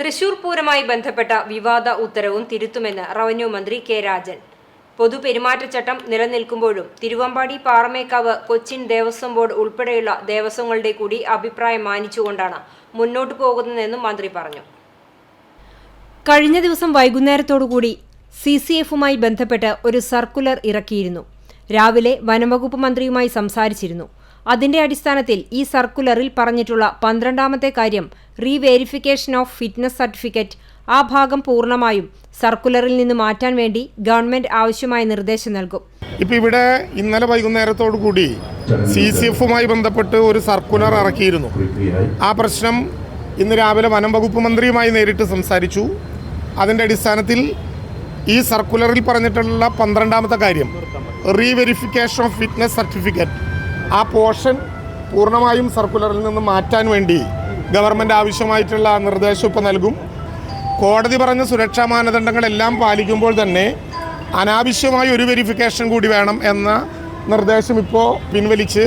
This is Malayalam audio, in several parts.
തൃശൂർ പൂരമായി ബന്ധപ്പെട്ട വിവാദ ഉത്തരവും തിരുത്തുമെന്ന് റവന്യൂ മന്ത്രി കെ രാജൻ. പൊതുപെരുമാറ്റച്ചട്ടം നിലനിൽക്കുമ്പോഴും തിരുവമ്പാടി പാറമേക്കാവ് കൊച്ചിൻ ദേവസ്വം ബോർഡ് ഉൾപ്പെടെയുള്ള ദേവസ്വങ്ങളുടെ കൂടി അഭിപ്രായം മാനിച്ചുകൊണ്ടാണ് മുന്നോട്ടു പോകുന്നതെന്നും മന്ത്രി പറഞ്ഞു. കഴിഞ്ഞ ദിവസം വൈകുന്നേരത്തോടുകൂടി സി സി എഫുമായി ബന്ധപ്പെട്ട് ഒരു സർക്കുലർ ഇറക്കിയിരുന്നു. രാവിലെ വനംവകുപ്പ് മന്ത്രിയുമായി സംസാരിച്ചിരുന്നു. അതിന്റെ അടിസ്ഥാനത്തിൽ ഈ സർക്കുലറിൽ പറഞ്ഞിട്ടുള്ള പന്ത്രണ്ടാമത്തെ കാര്യം റീവേരിഫിക്കേഷൻ ഓഫ് ഫിറ്റ്നസ് സർട്ടിഫിക്കറ്റ് ആ ഭാഗം പൂർണമായും സർക്കുലറിൽ നിന്ന് മാറ്റാൻ വേണ്ടി ഗവൺമെന്റ് ആവശ്യമായ നിർദ്ദേശം നൽകും. ഇപ്പം ഇവിടെ ഇന്നലെ വൈകുന്നേരത്തോടു കൂടി സി സി എഫുമായി ബന്ധപ്പെട്ട് ഒരു സർക്കുലർ ഇറക്കിയിരുന്നു. ആ പ്രശ്നം ഇന്ന് രാവിലെ വനം വകുപ്പ് മന്ത്രിയുമായി നേരിട്ട് സംസാരിച്ചു. അതിന്റെ അടിസ്ഥാനത്തിൽ ഈ സർക്കുലറിൽ പറഞ്ഞിട്ടുള്ള പന്ത്രണ്ടാമത്തെ കാര്യം റീവെരിഫിക്കേഷൻ ഓഫ് ഫിറ്റ്നസ് സർട്ടിഫിക്കറ്റ് ആ പോർഷൻ പൂർണമായും സർക്കുലറിൽ നിന്ന് മാറ്റാൻ വേണ്ടി ഗവൺമെന്റ് ആവശ്യമായിട്ടുള്ള നിർദ്ദേശം ഇപ്പോൾ നൽകും. കോടതി പറഞ്ഞ സുരക്ഷാ മാനദണ്ഡങ്ങളെല്ലാം പാലിക്കുമ്പോൾ തന്നെ അനാവശ്യമായ ഒരു വെരിഫിക്കേഷൻ കൂടി വേണം എന്ന നിർദ്ദേശം ഇപ്പോൾ പിൻവലിച്ച്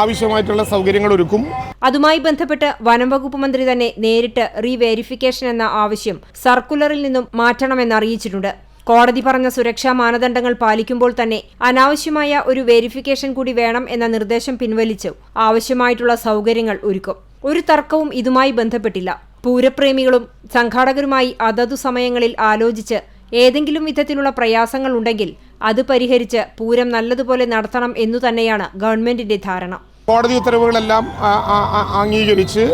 ആവശ്യമായിട്ടുള്ള സൗകര്യങ്ങൾ ഒരുക്കും. അതുമായി ബന്ധപ്പെട്ട് വനം വകുപ്പ് മന്ത്രി തന്നെ നേരിട്ട് റീവെരിഫിക്കേഷൻ എന്ന ആവശ്യം സർക്കുലറിൽ നിന്നും മാറ്റണമെന്ന് അറിയിച്ചിട്ടുണ്ട്. കോടതി പറഞ്ഞ സുരക്ഷാ മാനദണ്ഡങ്ങൾ പാലിക്കുമ്പോൾ തന്നെ അനാവശ്യമായ ഒരു വെരിഫിക്കേഷൻ കൂടി വേണം എന്ന നിർദ്ദേശം പിൻവലിച്ചു. ആവശ്യമായിട്ടുള്ള സൗകര്യങ്ങൾ ഒരുക്കും. ഒരു തർക്കവും ഇതുമായി ബന്ധപ്പെട്ടില്ല. പൂരപ്രേമികളും സംഘാടകരുമായി അതതു സമയങ്ങളിൽ ആലോചിച്ച് ഏതെങ്കിലും വിധത്തിലുള്ള പ്രയാസങ്ങൾ ഉണ്ടെങ്കിൽ അത് പരിഹരിച്ച് പൂരം നല്ലതുപോലെ നടത്തണം എന്നു തന്നെയാണ് ഗവൺമെന്റിന്റെ ധാരണ. കോടതി ഉത്തരവുകളെല്ലാം അംഗീകരിച്ച്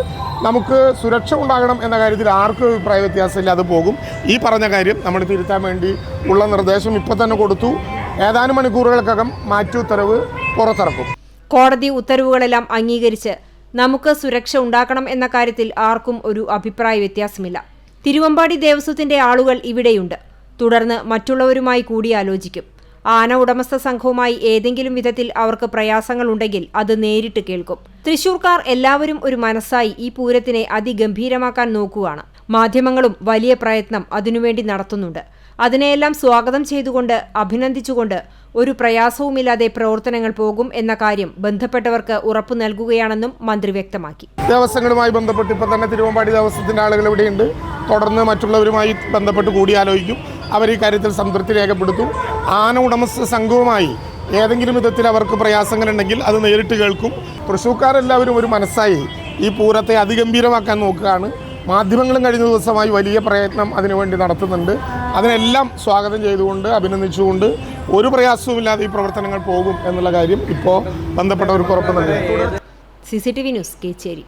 നമുക്ക് സുരക്ഷ ഉണ്ടാകണം എന്ന കാര്യത്തിൽ ആർക്കും അഭിപ്രായ വ്യത്യാസമില്ല അത് പോകും. ഈ പറഞ്ഞ കാര്യം നമ്മൾ തിരുത്താൻ വേണ്ടി ഉള്ള നിർദ്ദേശം ഇപ്പോൾ തന്നെ കൊടുത്തു. ഏതാനും മണിക്കൂറുകൾക്കകം മാറ്റി ഉത്തരവ് പുറത്തിറക്കും. കോടതി ഉത്തരവുകളെല്ലാം അംഗീകരിച്ച് നമുക്ക് സുരക്ഷ ഉണ്ടാക്കണം എന്ന കാര്യത്തിൽ ആർക്കും ഒരു അഭിപ്രായ വ്യത്യാസമില്ല. തിരുവമ്പാടി ദേവസ്വത്തിന്റെ ആളുകൾ ഇവിടെയുണ്ട്. തുടർന്ന് മറ്റുള്ളവരുമായി കൂടിയാലോചിക്കും ആന ഉടമസ്ഥ സംഘവുമായി ഏതെങ്കിലും വിധത്തിൽ അവർക്ക് പ്രയാസങ്ങളുണ്ടെങ്കിൽ അത് നേരിട്ട് കേൾക്കും. തൃശൂർക്കാർ എല്ലാവരും ഒരു മനസ്സായി ഈ പൂരത്തിനെ അതിഗംഭീരമാക്കാൻ നോക്കുകയാണ് മാധ്യമങ്ങളും വലിയ പ്രയത്നം അതിനുവേണ്ടി നടത്തുന്നുണ്ട്. അതിനെയെല്ലാം സ്വാഗതം ചെയ്തുകൊണ്ട് അഭിനന്ദിച്ചുകൊണ്ട് ഒരു പ്രയാസവുമില്ലാതെ പ്രവർത്തനങ്ങൾ പോകും എന്ന കാര്യം ബന്ധപ്പെട്ടവർക്ക് ഉറപ്പു നൽകുകയാണെന്നും മന്ത്രി വ്യക്തമാക്കി. ദേവസ്വങ്ങളുമായി ബന്ധപ്പെട്ട് ഇപ്പോൾ തന്നെ തിരുവമ്പാടി ദേവസ്വത്തിന്റെ ആളുകൾ ഇവിടെയുണ്ട്. തുടർന്ന് മറ്റുള്ളവരുമായി ബന്ധപ്പെട്ട് കൂടിയാലോചിക്കും. അവർ ഈ കാര്യത്തിൽ സംതൃപ്തി രേഖപ്പെടുത്തും. ആന ഉടമസ്ഥ സംഘവുമായി ഏതെങ്കിലും വിധത്തിൽ അവർക്ക് പ്രയാസങ്ങളുണ്ടെങ്കിൽ അത് നേരിട്ട് കേൾക്കും. തൃശ്ശൂക്കാരെല്ലാവരും ഒരു മനസ്സായി ഈ പൂരത്തെ അതിഗംഭീരമാക്കാൻ നോക്കുകയാണ്. മാധ്യമങ്ങളും കഴിഞ്ഞ ദിവസമായി വലിയ പ്രയത്നം അതിനുവേണ്ടി നടത്തുന്നുണ്ട്. അതിനെല്ലാം സ്വാഗതം ചെയ്തുകൊണ്ട് അഭിനന്ദിച്ചുകൊണ്ട് ഒരു പ്രയാസവുമില്ലാതെ ഈ പ്രവർത്തനങ്ങൾ പോകും എന്നുള്ള കാര്യം ഇപ്പോൾ ബന്ധപ്പെട്ടവർക്ക് ഉറപ്പ് നൽകുന്നു. C C T V news Kecheri.